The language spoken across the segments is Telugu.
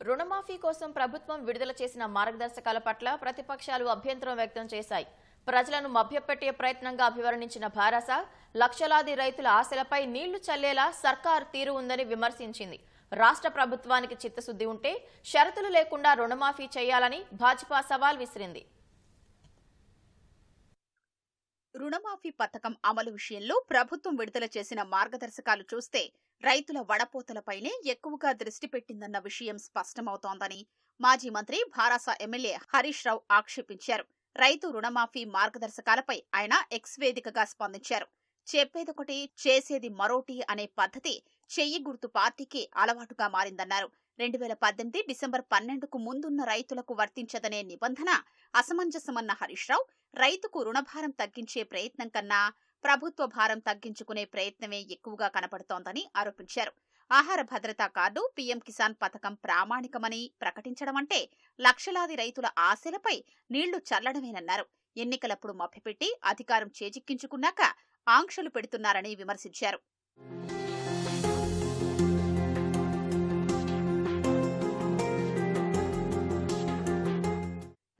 రుణమాఫీ కోసం ప్రభుత్వం విడుదల చేసిన మార్గదర్శకాల పట్ల ప్రతిపక్షాలు అభ్యంతరం వ్యక్తం చేశాయి. ప్రజలను మభ్యపెట్టే ప్రయత్నంగా అభివర్ణించిన భారస లక్షలాది రైతుల ఆశలపై నీళ్ళు చల్లేలా సర్కార్ తీరు ఉందని విమర్శించింది. రాష్ట్ర ప్రభుత్వానికి చిత్తశుద్ధి ఉంటే షరతులు లేకుండా రుణమాఫీ చేయాలని భాజపా సవాల్ విసిరింది. రుణమాఫీ పథకం అమలు విషయంలో ప్రభుత్వం విడుదల చేసిన మార్గదర్శకాలు చూస్తే రైతుల వడపోతలపైనే ఎక్కువగా దృష్టి పెట్టిందన్న విషయం స్పష్టమవుతోందని మాజీ మంత్రి భారాస ఎమ్మెల్యే హరీష్ రావు ఆక్షేపించారు. రైతు రుణమాఫీ మార్గదర్శకాలపై ఆయన ఎక్స్ వేదికగా స్పందించారు. చెప్పేదొకటి చేసేది మరోటి అనే పద్ధతి చెయ్యి గుర్తు పార్టీకి అలవాటుగా మారిందన్నారు. రెండు వేల పద్దెనిమిది డిసెంబర్ పన్నెండుకు ముందున్న రైతులకు వర్తించదనే నిబంధన అసమంజసమన్న హరీష్ రావు రైతుకు రుణభారం తగ్గించే ప్రయత్నం కన్నా ప్రభుత్వ భారం తగ్గించుకునే ప్రయత్నమే ఎక్కువగా కనపడుతోందని ఆరోపించారు. ఆహార భద్రతా కార్డు పీఎం కిసాన్ పథకం ప్రామాణికమని ప్రకటించడం అంటే లక్షలాది రైతుల ఆశలపై నీళ్ళు చల్లడమేనన్నారు. ఎన్నికలప్పుడు మభ్యపెట్టి అధికారం చేజిక్కించుకున్నాక ఆంక్షలు పెడుతున్నారని విమర్శించారు.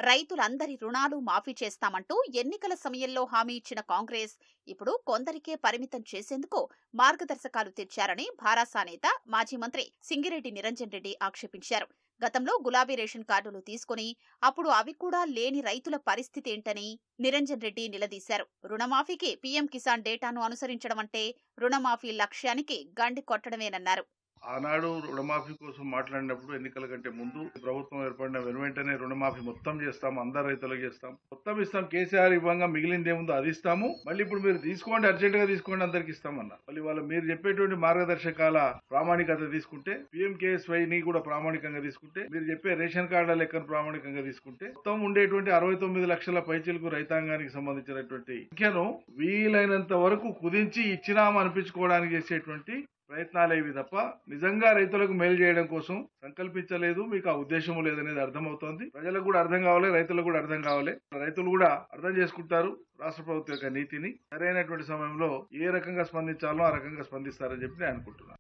రైతులందరి రుణాలు మాఫీ చేస్తామంటూ ఎన్నికల సమయంలో హామీ ఇచ్చిన కాంగ్రెస్ ఇప్పుడు కొందరికే పరిమితం చేసేందుకు మార్గదర్శకాలు తెచ్చారని భారాసా నేత మాజీ మంత్రి సింగిరెడ్డి నిరంజన్ రెడ్డి ఆక్షేపించారు. గతంలో గులాబీ రేషన్ కార్డులు తీసుకుని అప్పుడు అవి కూడా లేని రైతుల పరిస్థితి ఏంటని నిరంజన్ రెడ్డి నిలదీశారు. రుణమాఫీకి పీఎం కిసాన్ డేటాను అనుసరించడం అంటే రుణమాఫీ లక్ష్యానికి గండి కొట్టడమేనన్నారు. ఆనాడు రుణమాఫీ కోసం మాట్లాడినప్పుడు ఎన్నికల కంటే ముందు ప్రభుత్వం ఏర్పడిన వెను వెంటనే రుణమాఫీ మొత్తం చేస్తాం అందరు రైతులకు చేస్తాం. మొత్తం ఇస్తాం కేసీఆర్ ఇవ్వంగా మిగిలింది ఏముందో అది ఇస్తాము. మళ్ళీ ఇప్పుడు మీరు తీసుకోండి అర్జెంట్గా తీసుకోండి అందరికి ఇస్తామన్న మళ్ళీ వాళ్ళు మీరు చెప్పేటువంటి మార్గదర్శకాల ప్రామాణికత తీసుకుంటే పిఎంకేఎస్వై ని కూడా ప్రామాణికంగా తీసుకుంటే మీరు చెప్పే రేషన్ కార్డుల లెక్కను ప్రామాణికంగా తీసుకుంటే మొత్తం ఉండేటువంటి అరవై తొమ్మిది లక్షల పైచీలకు రైతాంగానికి సంబంధించినటువంటి సంఖ్యను వీలైనంత వరకు కుదించి ఇచ్చినామనిపించుకోవడానికి చేసేటువంటి ప్రయత్నాలేవి తప్ప నిజంగా రైతులకు మేలు చేయడం కోసం సంకల్పించలేదు. మీకు ఆ ఉద్దేశం లేదనేది అర్థమవుతోంది. ప్రజలకు కూడా అర్థం కావాలి రైతులకు కూడా అర్థం కావాలి. రైతులు కూడా అర్థం చేసుకుంటారు రాష్ట్ర ప్రభుత్వం యొక్క నీతిని. సరైనటువంటి సమయంలో ఏ రకంగా స్పందించాలో ఆ రకంగా స్పందిస్తారని చెప్పి నేను అనుకుంటున్నాను.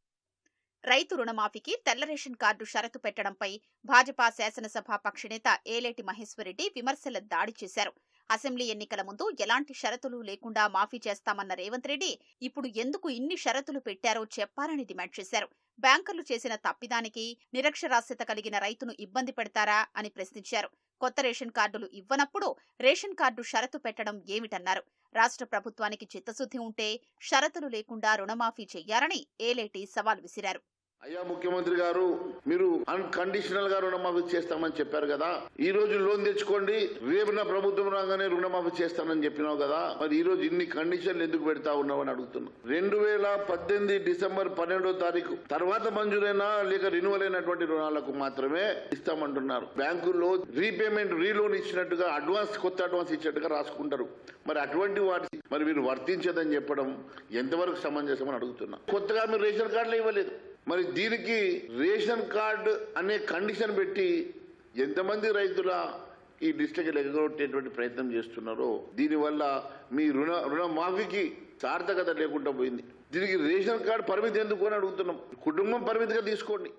రైతు రుణమాఫీకి తెల్ల రేషన్ కార్డు షరతు పెట్టడంపై భాజపా శాసనసభ పక్షనేత ఏలేటి మహేశ్వరరెడ్డి విమర్శల దాడి చేశారు. అసెంబ్లీ ఎన్నికల ముందు ఎలాంటి షరతులు లేకుండా మాఫీ చేస్తామన్న రేవంత్ రెడ్డి ఇప్పుడు ఎందుకు ఇన్ని షరతులు పెట్టారో చెప్పాలని డిమాండ్ చేశారు. బ్యాంకర్లు చేసిన తప్పిదానికి నిరక్షరాస్యత కలిగిన రైతును ఇబ్బంది పెడతారా అని ప్రశ్నించారు. కొత్త రేషన్ కార్డులు ఇవ్వనప్పుడు రేషన్ కార్డు షరతు పెట్టడం ఏమిటన్నారు? రాష్ట్ర ప్రభుత్వానికి చిత్తశుద్ధి ఉంటే షరతులు లేకుండా రుణమాఫీ చెయ్యాలని ఏలేటి సవాల్ విసిరారు. అయ్యా ముఖ్యమంత్రి గారు మీరు అన్కండిషనల్గా రుణమాఫీ చేస్తామని చెప్పారు కదా. ఈ రోజు లోన్ తెచ్చుకోండి రేపు నా ప్రభుత్వం రాగానే రుణమాఫీ చేస్తానని చెప్పినావు కదా. మరి ఈ రోజు ఇన్ని కండిషన్లు ఎందుకు పెడతా ఉన్నావు అని అడుగుతున్నా. రెండు వేల పద్దెనిమిది డిసెంబర్ పన్నెండో తారీఖు తర్వాత మంజూరైన లేక రినువల్ అయినటువంటి రుణాలకు మాత్రమే ఇస్తామంటున్నారు. బ్యాంకుల్లో రీపేమెంట్ రీలోన్ ఇచ్చినట్టుగా అడ్వాన్స్ కొత్త అడ్వాన్స్ ఇచ్చినట్టుగా రాసుకుంటారు. మరి అటువంటి వాటి మరి మీరు వర్తించదని చెప్పడం ఎంతవరకు సమంజసం అని అడుగుతున్నా. కొత్తగా మీరు రేషన్ కార్డులు ఇవ్వలేదు. మరి దీనికి రేషన్ కార్డు అనే కండిషన్ పెట్టి ఎంతమంది రైతుల ఈ డిస్ట్రిక్ట్ ఎగగొట్టేటువంటి ప్రయత్నం చేస్తున్నారో దీనివల్ల మీ రుణ రుణ మాఫీకి సార్థకత లేకుండా పోయింది. దీనికి రేషన్ కార్డు పరిమితి ఎందుకు అని అడుగుతున్నాం. కుటుంబం పరిమితిగా తీసుకోండి.